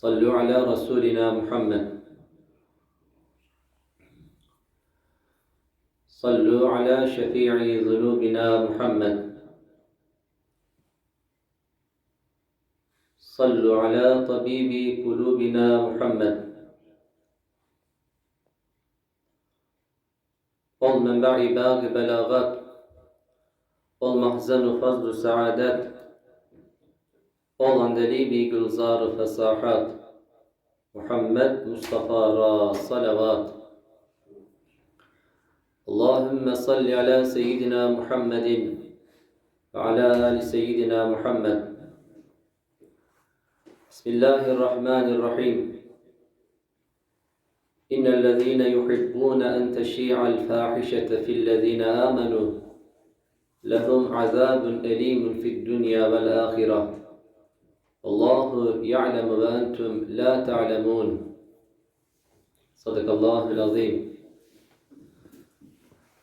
صلوا على رسولنا محمد. صلوا على شفيع ذنوبنا محمد. صلوا على طبيب قلوبنا محمد. ol menba'i bâg belâgat ol mahzenu fazlu saadet ol andelibi gülzar fesahat Muhammed Mustafa ra salavat Allahümme salli ala seyyidina Muhammedin ve ala ali seyyidina Muhammed Bismillahirrahmanirrahim إن الذين يحبون أن تشيع الفاحشة في الذين آمنوا لهم عذاب أليم في الدنيا والآخرة Allahu ya'lemu ve entum la ta'lemun. Sadakallahu azim.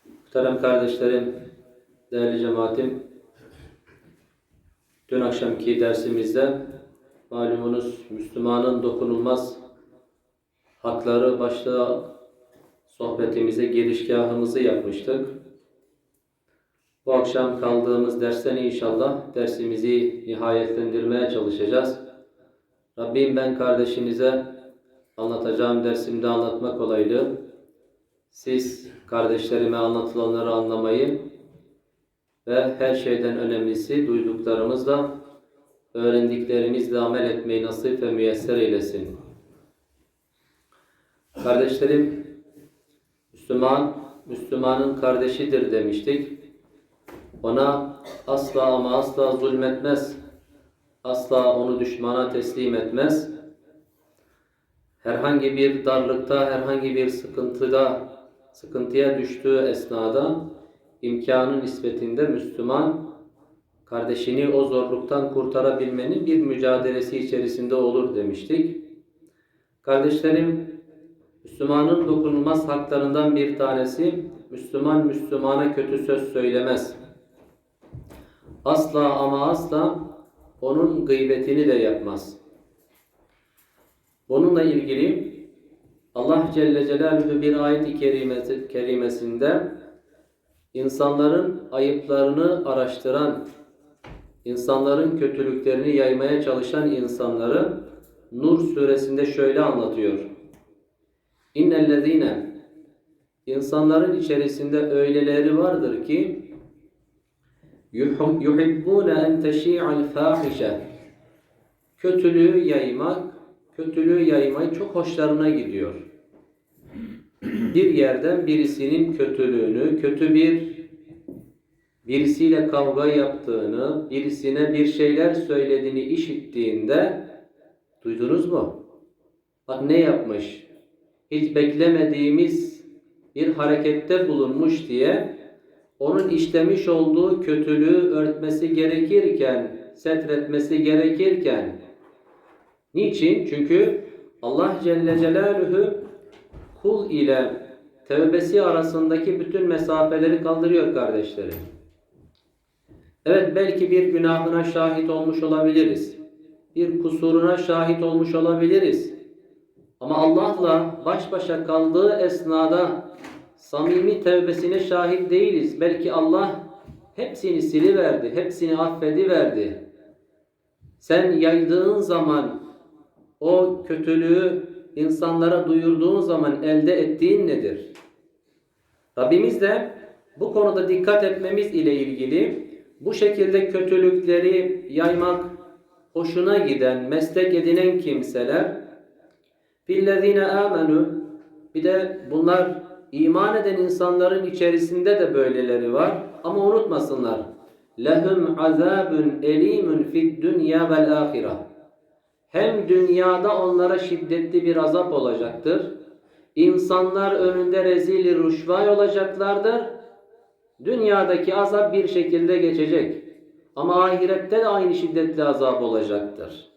Muhterem kardeşlerim, değerli cemaatim, dün akşamki dersimizde malumunuz Müslümanın dokunulmaz hakları başta sohbetimize girişgahımızı yapmıştık. Bu akşam kaldığımız dersten inşallah dersimizi nihayetlendirmeye çalışacağız. Rabbim ben kardeşinize anlatacağım dersimde anlatmak kolaylığı, siz kardeşlerime anlatılanları anlamayı ve her şeyden önemlisi duyduklarımızla öğrendiklerimizle amel etmeyi nasip ve müyesser eylesin. Kardeşlerim, Müslüman, Müslümanın kardeşidir demiştik. Ona asla ama asla zulmetmez. Asla onu düşmana teslim etmez. Herhangi bir darlıkta, herhangi bir sıkıntıda, sıkıntıya düştüğü esnada imkanın nispetinde Müslüman kardeşini o zorluktan kurtarabilmenin bir mücadelesi içerisinde olur demiştik. Kardeşlerim, Müslümanın dokunulmaz haklarından bir tanesi Müslüman Müslümana kötü söz söylemez. Asla ama asla onun gıybetini de yapmaz. Bununla ilgili Allah Celle Celaluhu bir ayet-i kerimesi, kerimesinde insanların ayıplarını araştıran, insanların kötülüklerini yaymaya çalışan insanları Nur suresinde şöyle anlatıyor. İnnellezine insanların içerisinde öyleleri vardır ki yuhibbune en teşi'al fahişe kötülüğü yaymak, kötülüğü yaymayı çok hoşlarına gidiyor. Bir yerden birisinin kötülüğünü, kötü bir birisiyle kavga yaptığını, birisine bir şeyler söylediğini işittiğinde duydunuz mu? Bak ne yapmış? hiç beklemediğimiz bir harekette bulunmuş diye onun işlemiş olduğu kötülüğü örtmesi gerekirken, setretmesi gerekirken niçin? Çünkü Allah Celle Celaluhu kul ile tevbesi arasındaki bütün mesafeleri kaldırıyor kardeşlerim. Evet belki bir günahına şahit olmuş olabiliriz. Bir kusuruna şahit olmuş olabiliriz. Ama Allah'la baş başa kaldığı esnada samimi tevbesine şahit değiliz. Belki Allah hepsini siliverdi, hepsini affediverdi. Sen yaydığın zaman o kötülüğü insanlara duyurduğun zaman elde ettiğin nedir? Rabbimiz de bu konuda dikkat etmemiz ile ilgili bu şekilde kötülükleri yaymak hoşuna giden, meslek edinen kimseler Fillezine amenu bir de bunlar iman eden insanların içerisinde de böyleleri var. Ama unutmasınlar. Lehum azabun elimun fid dünya vel ahire. hem dünyada onlara şiddetli bir azap olacaktır. İnsanlar önünde rezil rüşvay olacaklardır. Dünyadaki azap bir şekilde geçecek. Ama ahirette de aynı şiddetli azap olacaktır.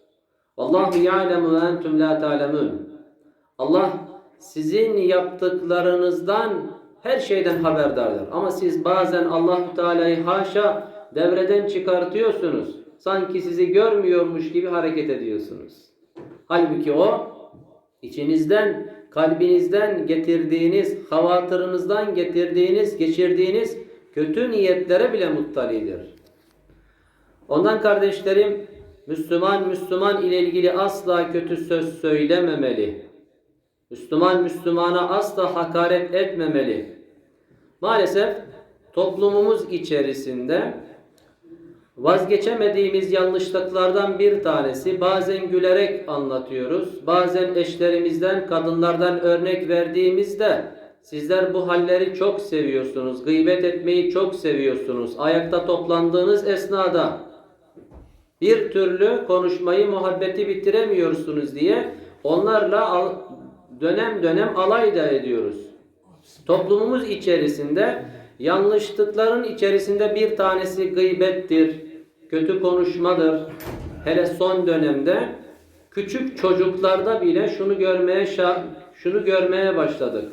Allahu ya'lemu ve entum la ta'lemun. Allah sizin yaptıklarınızdan her şeyden haberdardır. Ama siz bazen Allahu Teala'yı haşa devreden çıkartıyorsunuz. Sanki sizi görmüyormuş gibi hareket ediyorsunuz. Halbuki o içinizden, kalbinizden getirdiğiniz, havatırınızdan getirdiğiniz, geçirdiğiniz kötü niyetlere bile muttalidir. Ondan kardeşlerim, Müslüman Müslüman ile ilgili asla kötü söz söylememeli. Müslüman Müslümana asla hakaret etmemeli. Maalesef toplumumuz içerisinde vazgeçemediğimiz yanlışlıklardan bir tanesi bazen gülerek anlatıyoruz. Bazen eşlerimizden, kadınlardan örnek verdiğimizde sizler bu halleri çok seviyorsunuz. Gıybet etmeyi çok seviyorsunuz. Ayakta toplandığınız esnada bir türlü konuşmayı, muhabbeti bitiremiyorsunuz diye onlarla dönem dönem alay da ediyoruz. Toplumumuz içerisinde yanlışlıkların içerisinde bir tanesi gıybettir, kötü konuşmadır. Hele son dönemde küçük çocuklarda bile şunu görmeye şunu görmeye başladık.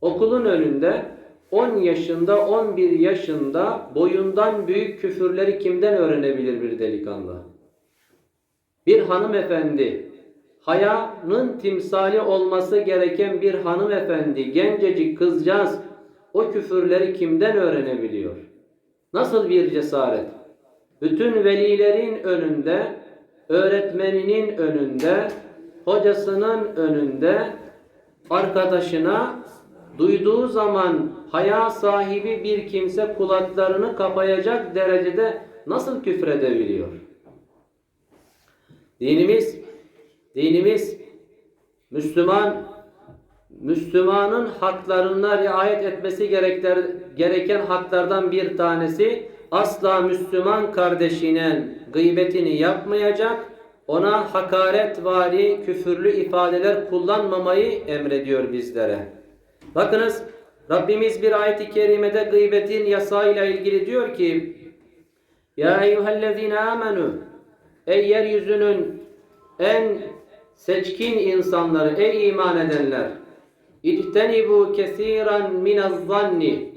Okulun önünde 10 yaşında, 11 yaşında boyundan büyük küfürleri kimden öğrenebilir bir delikanlı? Bir hanımefendi, hayanın timsali olması gereken bir hanımefendi, gencecik kızcağız o küfürleri kimden öğrenebiliyor? Nasıl bir cesaret? Bütün velilerin önünde, öğretmeninin önünde, hocasının önünde, arkadaşına duyduğu zaman haya sahibi bir kimse kulaklarını kapayacak derecede nasıl küfredebiliyor? Dinimiz, dinimiz Müslüman, Müslümanın haklarına riayet etmesi gerekler, gereken haklardan bir tanesi asla Müslüman kardeşinin gıybetini yapmayacak, ona hakaret vari küfürlü ifadeler kullanmamayı emrediyor bizlere. Bakınız Rabbimiz bir ayet-i kerimede gıybetin yasağıyla ilgili diyor ki Ya eyyühellezine amenu Ey yeryüzünün en seçkin insanları, ey iman edenler İctenibu kesiran minez zanni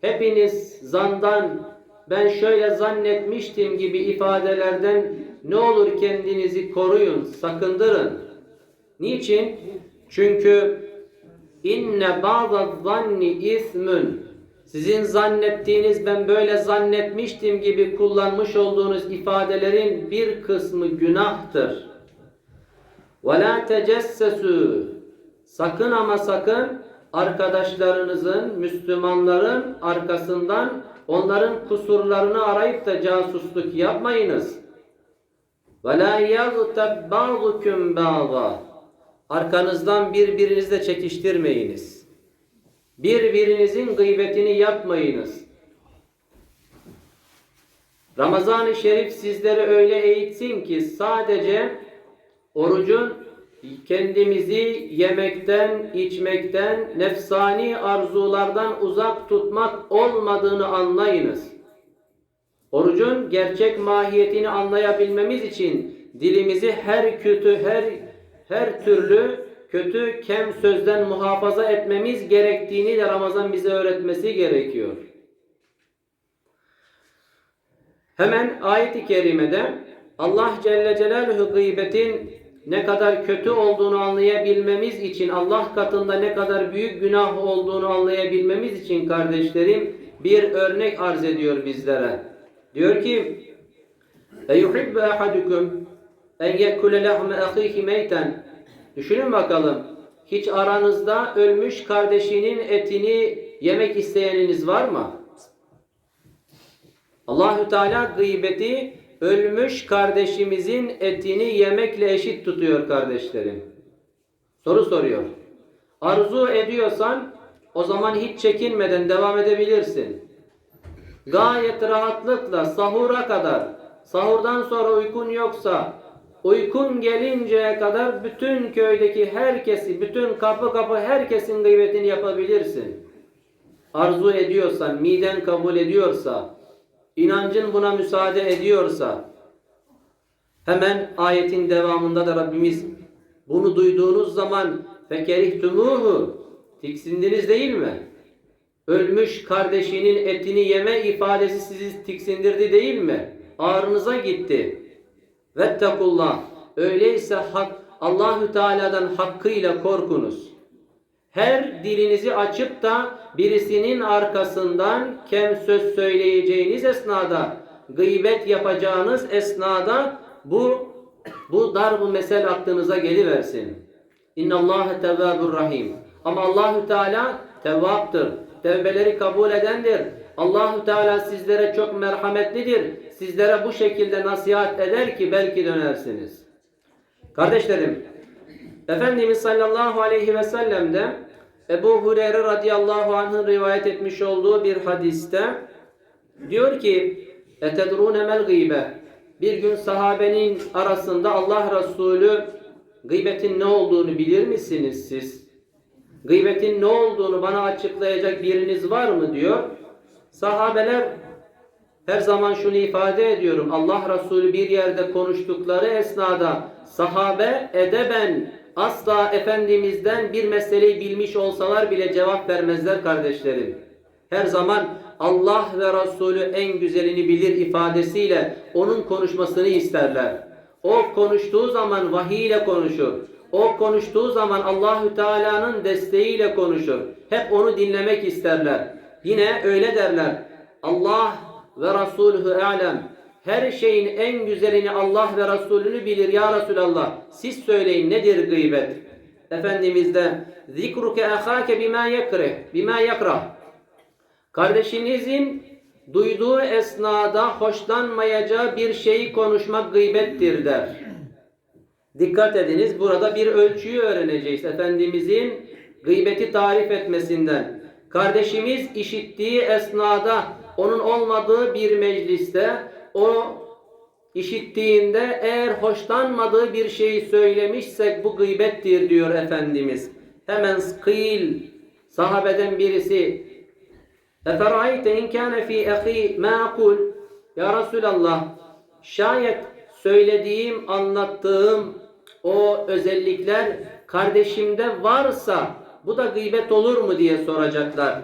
Hepiniz zandan ben şöyle zannetmiştim gibi ifadelerden ne olur kendinizi koruyun, sakındırın. Niçin? Çünkü inne bazı zanni ismün sizin zannettiğiniz ben böyle zannetmiştim gibi kullanmış olduğunuz ifadelerin bir kısmı günahtır. Ve la tecessesu sakın ama sakın arkadaşlarınızın, Müslümanların arkasından onların kusurlarını arayıp da casusluk yapmayınız. Ve la yagtab ba'dukum ba'da Arkanızdan birbirinizle çekiştirmeyiniz. Birbirinizin gıybetini yapmayınız. Ramazan-ı Şerif sizleri öyle eğitsin ki sadece orucun kendimizi yemekten, içmekten, nefsani arzulardan uzak tutmak olmadığını anlayınız. Orucun gerçek mahiyetini anlayabilmemiz için dilimizi her kötü, her her türlü kötü kem sözden muhafaza etmemiz gerektiğini de Ramazan bize öğretmesi gerekiyor. Hemen ayet-i kerimede Allah Celle Celaluhu gıybetin ne kadar kötü olduğunu anlayabilmemiz için, Allah katında ne kadar büyük günah olduğunu anlayabilmemiz için kardeşlerim bir örnek arz ediyor bizlere. Diyor ki: "Eyuhibbu ahadukum en yekule lahme ahihi meyten?" Düşünün bakalım. Hiç aranızda ölmüş kardeşinin etini yemek isteyeniniz var mı? Allahü Teala gıybeti ölmüş kardeşimizin etini yemekle eşit tutuyor kardeşlerim. Soru soruyor. Arzu ediyorsan o zaman hiç çekinmeden devam edebilirsin. Gayet rahatlıkla sahura kadar, sahurdan sonra uykun yoksa uykun gelinceye kadar bütün köydeki herkesi, bütün kapı kapı herkesin gıybetini yapabilirsin. Arzu ediyorsan, miden kabul ediyorsa, inancın buna müsaade ediyorsa, hemen ayetin devamında da Rabbimiz bunu duyduğunuz zaman fekerihtumuhu tiksindiniz değil mi? Ölmüş kardeşinin etini yeme ifadesi sizi tiksindirdi değil mi? Ağrınıza gitti. Vettekullah. Öyleyse hak, Allahü Teala'dan hakkıyla korkunuz. Her dilinizi açıp da birisinin arkasından kem söz söyleyeceğiniz esnada, gıybet yapacağınız esnada bu bu dar bu mesel aklınıza geliversin. İnna Allah tevvabur rahim. Ama Allahü Teala tevvaptır. Tevbeleri kabul edendir. Allahü Teala sizlere çok merhametlidir. Sizlere bu şekilde nasihat eder ki belki dönersiniz. Kardeşlerim, Efendimiz sallallahu aleyhi ve sellem de Ebu Hureyre radıyallahu anh'ın rivayet etmiş olduğu bir hadiste diyor ki etedrune mel gıybe bir gün sahabenin arasında Allah Resulü gıybetin ne olduğunu bilir misiniz siz? Gıybetin ne olduğunu bana açıklayacak biriniz var mı diyor. Sahabeler her zaman şunu ifade ediyorum. Allah Resulü bir yerde konuştukları esnada sahabe edeben asla Efendimiz'den bir meseleyi bilmiş olsalar bile cevap vermezler kardeşlerim. Her zaman Allah ve Resulü en güzelini bilir ifadesiyle onun konuşmasını isterler. O konuştuğu zaman vahiy ile konuşur. O konuştuğu zaman Allahü Teala'nın desteğiyle konuşur. Hep onu dinlemek isterler. Yine öyle derler. Allah ve Resulü alem. Her şeyin en güzelini Allah ve Resulünü bilir ya Resulallah. Siz söyleyin nedir gıybet? Efendimiz de zikruke ahake bima yekreh, bima yakrah. Kardeşinizin duyduğu esnada hoşlanmayacağı bir şeyi konuşmak gıybettir der. Dikkat ediniz burada bir ölçüyü öğreneceğiz. Efendimizin gıybeti tarif etmesinden. Kardeşimiz işittiği esnada onun olmadığı bir mecliste o işittiğinde eğer hoşlanmadığı bir şeyi söylemişsek bu gıybettir diyor Efendimiz. Hemen kıyıl sahabeden birisi Eferayte in kâne fî ehî mâ kul Ya Resulallah şayet söylediğim, anlattığım o özellikler kardeşimde varsa bu da gıybet olur mu diye soracaklar.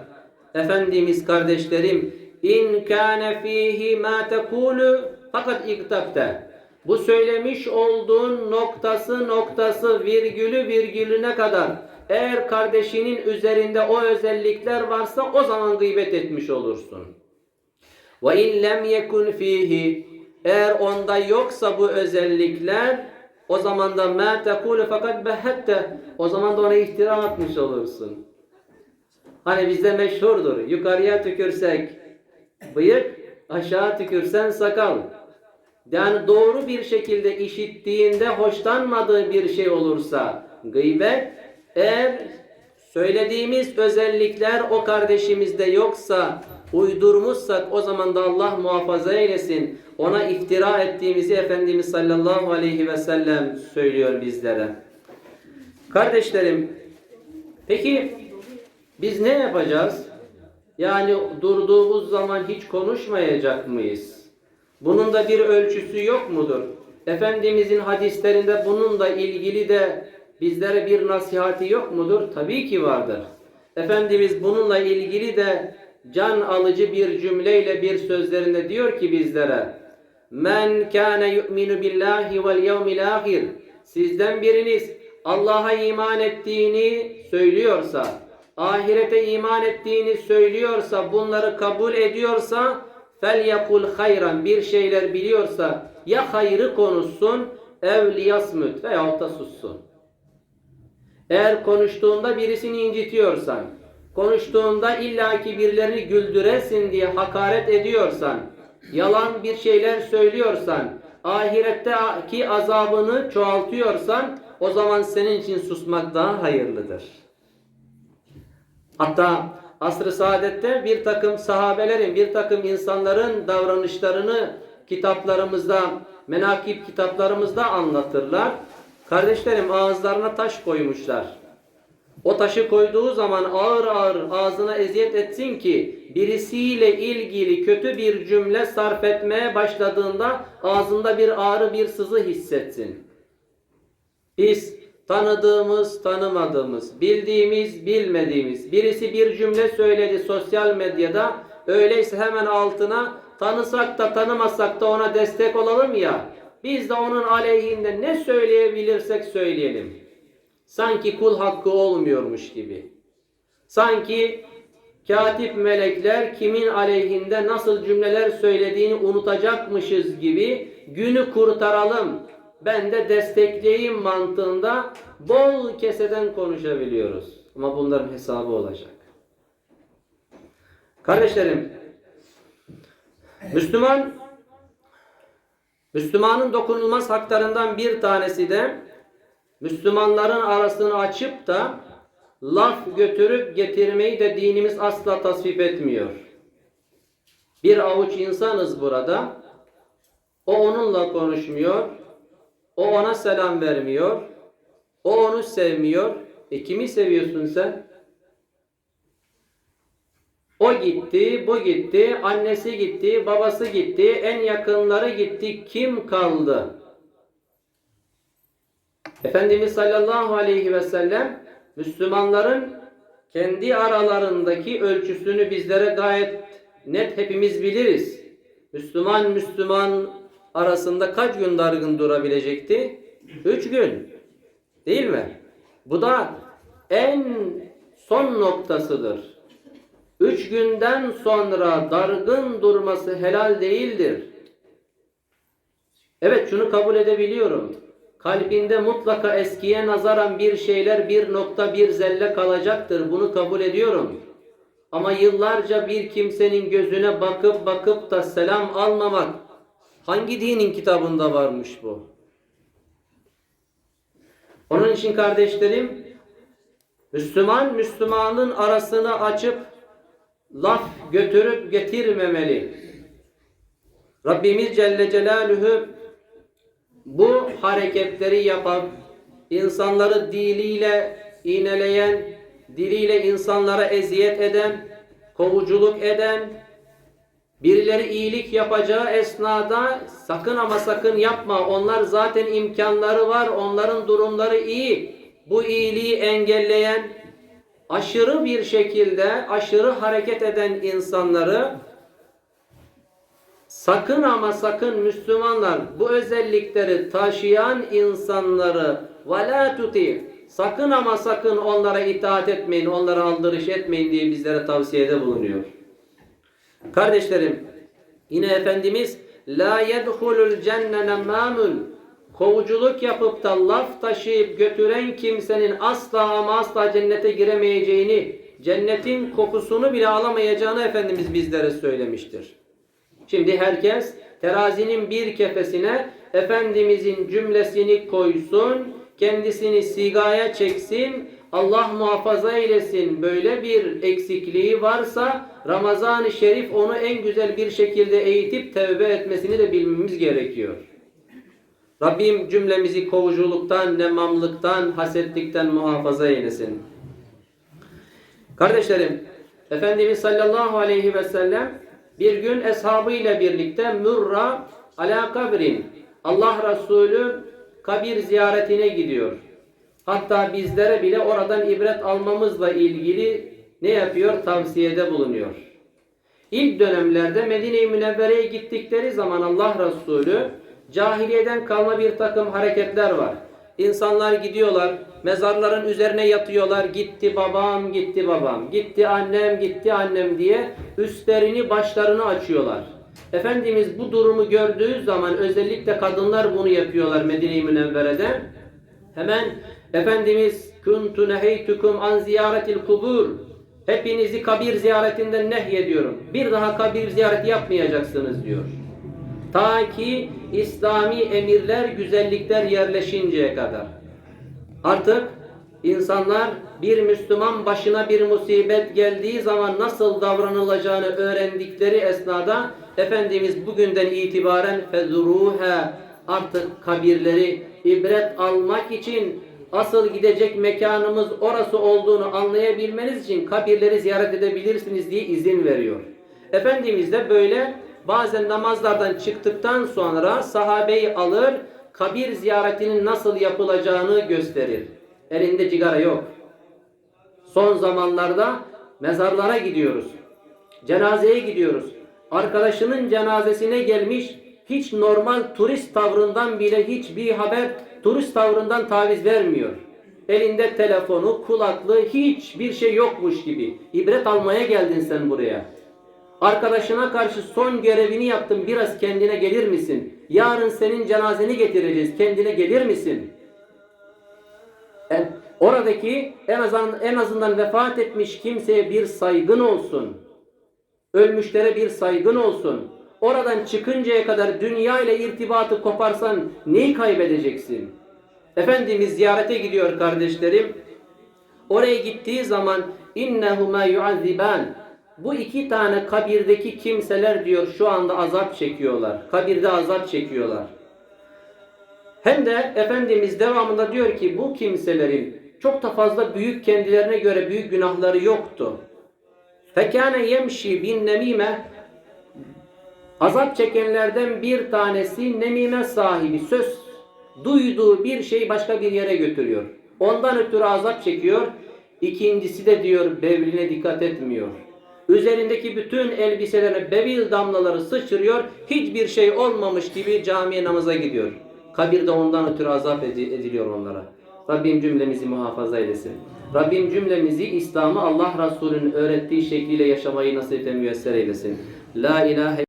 Efendimiz kardeşlerim in kâne fîhî mâ tekûlü fakat iktabte. Bu söylemiş olduğun noktası noktası virgülü virgülüne kadar eğer kardeşinin üzerinde o özellikler varsa o zaman gıybet etmiş olursun. Ve in lem yekun fihi eğer onda yoksa bu özellikler o zaman da ma tekulu fakat behette o zaman da ona iftira atmış olursun. Hani bizde meşhurdur. Yukarıya tükürsek bıyık, aşağı tükürsen sakal. Yani doğru bir şekilde işittiğinde hoşlanmadığı bir şey olursa gıybet eğer söylediğimiz özellikler o kardeşimizde yoksa uydurmuşsak o zaman da Allah muhafaza eylesin. Ona iftira ettiğimizi Efendimiz sallallahu aleyhi ve sellem söylüyor bizlere. Kardeşlerim peki biz ne yapacağız? Yani durduğumuz zaman hiç konuşmayacak mıyız? Bunun da bir ölçüsü yok mudur? Efendimizin hadislerinde bununla ilgili de bizlere bir nasihati yok mudur? Tabii ki vardır. Efendimiz bununla ilgili de can alıcı bir cümleyle bir sözlerinde diyor ki bizlere Men kâne yu'minu billahi vel yevmil ahir Sizden biriniz Allah'a iman ettiğini söylüyorsa, ahirete iman ettiğini söylüyorsa, bunları kabul ediyorsa fel yakul hayran bir şeyler biliyorsa ya hayrı konuşsun ev liyasmut veyahut da sussun. Eğer konuştuğunda birisini incitiyorsan, konuştuğunda illaki birilerini güldüresin diye hakaret ediyorsan, yalan bir şeyler söylüyorsan, ahiretteki azabını çoğaltıyorsan, o zaman senin için susmak daha hayırlıdır. Hatta asr-ı saadette bir takım sahabelerin, bir takım insanların davranışlarını kitaplarımızda, menakip kitaplarımızda anlatırlar. Kardeşlerim ağızlarına taş koymuşlar. O taşı koyduğu zaman ağır ağır ağzına eziyet etsin ki birisiyle ilgili kötü bir cümle sarf etmeye başladığında ağzında bir ağrı bir sızı hissetsin. Biz tanıdığımız, tanımadığımız, bildiğimiz, bilmediğimiz birisi bir cümle söyledi sosyal medyada öyleyse hemen altına tanısak da tanımasak da ona destek olalım ya biz de onun aleyhinde ne söyleyebilirsek söyleyelim. Sanki kul hakkı olmuyormuş gibi. Sanki katip melekler kimin aleyhinde nasıl cümleler söylediğini unutacakmışız gibi günü kurtaralım. Ben de destekleyeyim mantığında bol keseden konuşabiliyoruz. Ama bunların hesabı olacak. Kardeşlerim, Müslüman Müslümanın dokunulmaz haklarından bir tanesi de Müslümanların arasını açıp da laf götürüp getirmeyi de dinimiz asla tasvip etmiyor. Bir avuç insanız burada. O onunla konuşmuyor. O ona selam vermiyor. O onu sevmiyor. E kimi seviyorsun sen? O gitti, bu gitti, annesi gitti, babası gitti, en yakınları gitti. Kim kaldı? Efendimiz sallallahu aleyhi ve sellem Müslümanların kendi aralarındaki ölçüsünü bizlere gayet net hepimiz biliriz. Müslüman Müslüman arasında kaç gün dargın durabilecekti? Üç gün. Değil mi? Bu da en son noktasıdır. Üç günden sonra dargın durması helal değildir. Evet şunu kabul edebiliyorum. Kalbinde mutlaka eskiye nazaran bir şeyler bir nokta bir zelle kalacaktır. Bunu kabul ediyorum. Ama yıllarca bir kimsenin gözüne bakıp bakıp da selam almamak hangi dinin kitabında varmış bu? Onun için kardeşlerim Müslüman Müslümanın arasını açıp laf götürüp getirmemeli. Rabbimiz Celle Celaluhu bu hareketleri yapan, insanları diliyle iğneleyen, diliyle insanlara eziyet eden, kovuculuk eden, birileri iyilik yapacağı esnada sakın ama sakın yapma. Onlar zaten imkanları var, onların durumları iyi. Bu iyiliği engelleyen, aşırı bir şekilde aşırı hareket eden insanları sakın ama sakın Müslümanlar bu özellikleri taşıyan insanları وَلَا tuti sakın ama sakın onlara itaat etmeyin, onlara aldırış etmeyin diye bizlere tavsiyede bulunuyor. Kardeşlerim, yine Efendimiz la yedhulul cenne nemamun kovuculuk yapıp da laf taşıyıp götüren kimsenin asla ama asla cennete giremeyeceğini, cennetin kokusunu bile alamayacağını Efendimiz bizlere söylemiştir. Şimdi herkes terazinin bir kefesine Efendimizin cümlesini koysun, kendisini sigaya çeksin, Allah muhafaza eylesin böyle bir eksikliği varsa Ramazan-ı Şerif onu en güzel bir şekilde eğitip tevbe etmesini de bilmemiz gerekiyor. Rabbim cümlemizi kovuculuktan, nemamlıktan, hasetlikten muhafaza eylesin. Kardeşlerim, Efendimiz sallallahu aleyhi ve sellem bir gün eshabıyla birlikte Murra ala kabrin Allah Resulü kabir ziyaretine gidiyor. Hatta bizlere bile oradan ibret almamızla ilgili ne yapıyor? Tavsiyede bulunuyor. İlk dönemlerde Medine-i Münevvere'ye gittikleri zaman Allah Resulü cahiliyeden kalma bir takım hareketler var. İnsanlar gidiyorlar, mezarların üzerine yatıyorlar. Gitti babam, gitti babam, gitti annem, gitti annem diye üstlerini, başlarını açıyorlar. Efendimiz bu durumu gördüğü zaman özellikle kadınlar bunu yapıyorlar Medine-i Münevvere'de. Hemen Efendimiz kuntu neheytukum an ziyaretil kubur. Hepinizi kabir ziyaretinden nehyediyorum. Bir daha kabir ziyareti yapmayacaksınız diyor. Ta ki İslami emirler, güzellikler yerleşinceye kadar. Artık insanlar bir Müslüman başına bir musibet geldiği zaman nasıl davranılacağını öğrendikleri esnada Efendimiz bugünden itibaren fezuruha artık kabirleri ibret almak için asıl gidecek mekanımız orası olduğunu anlayabilmeniz için kabirleri ziyaret edebilirsiniz diye izin veriyor. Efendimiz de böyle bazen namazlardan çıktıktan sonra sahabeyi alır kabir ziyaretinin nasıl yapılacağını gösterir. Elinde cigara yok. Son zamanlarda mezarlara gidiyoruz. Cenazeye gidiyoruz. Arkadaşının cenazesine gelmiş hiç normal turist tavrından bile hiçbir haber turist tavrından taviz vermiyor. Elinde telefonu, kulaklığı hiçbir şey yokmuş gibi. İbret almaya geldin sen buraya. Arkadaşına karşı son görevini yaptın biraz kendine gelir misin? Yarın senin cenazeni getireceğiz. Kendine gelir misin? En- oradaki en azından, en azından vefat etmiş kimseye bir saygın olsun. Ölmüşlere bir saygın olsun. Oradan çıkıncaya kadar dünya ile irtibatı koparsan neyi kaybedeceksin? Efendimiz ziyarete gidiyor kardeşlerim. Oraya gittiği zaman innehuma yuazziban. Bu iki tane kabirdeki kimseler diyor şu anda azap çekiyorlar. Kabirde azap çekiyorlar. Hem de Efendimiz devamında diyor ki bu kimselerin çok da fazla büyük kendilerine göre büyük günahları yoktu. Fekâne yemşi bin nemime azap çekenlerden bir tanesi nemime sahibi söz duyduğu bir şey başka bir yere götürüyor. Ondan ötürü azap çekiyor. İkincisi de diyor bevline dikkat etmiyor. Üzerindeki bütün elbiselerine bevil damlaları sıçrıyor. Hiçbir şey olmamış gibi camiye namaza gidiyor. Kabirde ondan ötürü azap edi- ediliyor onlara. Rabbim cümlemizi muhafaza eylesin. Rabbim cümlemizi İslam'ı Allah Resulü'nün öğrettiği şekliyle yaşamayı nasip ve müyesser eylesin. La ilahe